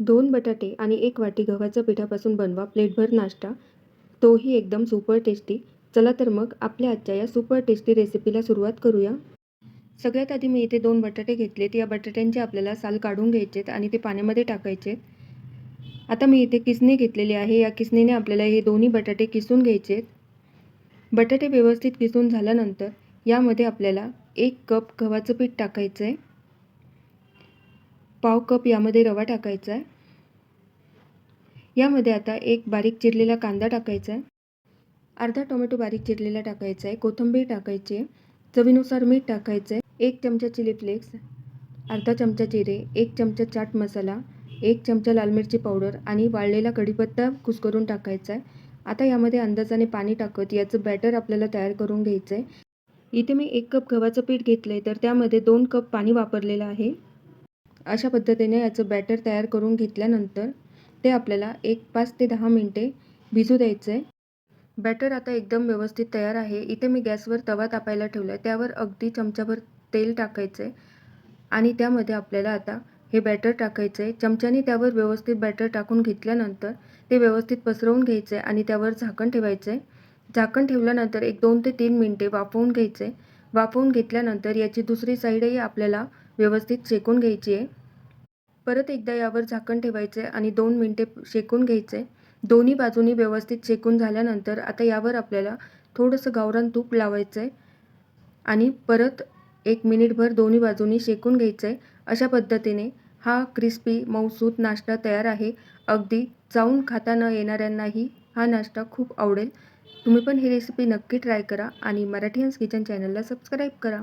दोन बटाटे आणि एक वाटी गव्हाच्या पिठापासून बनवा प्लेटभर नाश्ता. तोही एकदम सुपर टेस्टी. चला तर मग आपल्या आजच्या या सुपर टेस्टी रेसिपीला सुरुवात करूया. सगळ्यात आधी मी इथे दोन बटाटे घेतलेत. या बटाट्यांचे आपल्याला साल काढून घ्यायचेत आणि ते पाण्यामध्ये टाकायचे. आता मी इथे किसणी घेतलेली आहे. या किसणीने आपल्याला हे दोन्ही बटाटे किसून घ्यायचेत. बटाटे व्यवस्थित किसून झाल्यानंतर यामध्ये आपल्याला एक कप गव्हाचं पीठ टाकायचं आहे पाव कप यामध्ये रवा टाकायचा आहे. यामध्ये आता एक बारीक चिरलेला कांदा टाकायचा आहे. अर्धा टोमॅटो बारीक चिरलेला टाकायचा आहे. कोथिंबीर टाकायची आहे. चवीनुसार मीठ टाकायचं आहे. एक चमचा चिली फ्लेक्स अर्धा चमचा जिरे एक चमचा चाट मसाला एक चमचा लाल मिरची पावडर आणि वाळलेला कढीपत्ता कुस्करून टाकायचा आहे. आता यामध्ये अंदाजाने पाणी टाकत याचं बॅटर आपल्याला तयार करून घ्यायचं आहे. इथे मी एक कप गव्हाचं पीठ घेतलं आहे तर त्यामध्ये दोन कप पाणी वापरलेलं आहे. अशा पद्धतीने याचं बॅटर तयार करून घेतल्यानंतर ते आपल्याला एक पाच ते दहा मिनटे भिजू द्यायचं आहे बॅटर आता एकदम व्यवस्थित तयार आहे. इथे मी गॅसवर तवा तापायला ठेवला आहे त्यावर अगदी चमचाभर तेल टाकायचं आहे आणि त्यामध्ये आपल्याला आता हे बॅटर टाकायचं आहे चमच्याने त्यावर व्यवस्थित बॅटर टाकून घेतल्यानंतर ते व्यवस्थित पसरवून घ्यायचं आहे आणि त्यावर झाकण ठेवायचं आहे झाकण ठेवल्यानंतर एक दोन ते तीन मिनटे वाफवून घ्यायचे वाफवून घेतल्यानंतर याची दुसरी साईडही आपल्याला व्यवस्थित शेकून घ्यायची आहे. परत एकदा यावर झाकण ठेवायचे आणि दोन मिनटे शेकून घ्यायचे. दोन्ही बाजूनी व्यवस्थित शेकून झाल्यानंतर आता यावर आपल्याला थोडंसं गावरान तूप लावायचं आहे आणि परत एक मिनिटभर दोन्ही बाजूनी शेकून घ्यायचं आहे अशा पद्धतीने हा क्रिस्पी मऊसूत नाश्ता तयार आहे. अगदी चावून खाता न येणाऱ्यांनाही हा नाश्ता खूप आवडेल. तुम्ही पण ही रेसिपी नक्की ट्राय करा आणि मराठीयन्स किचन चॅनलला सबस्क्राईब करा.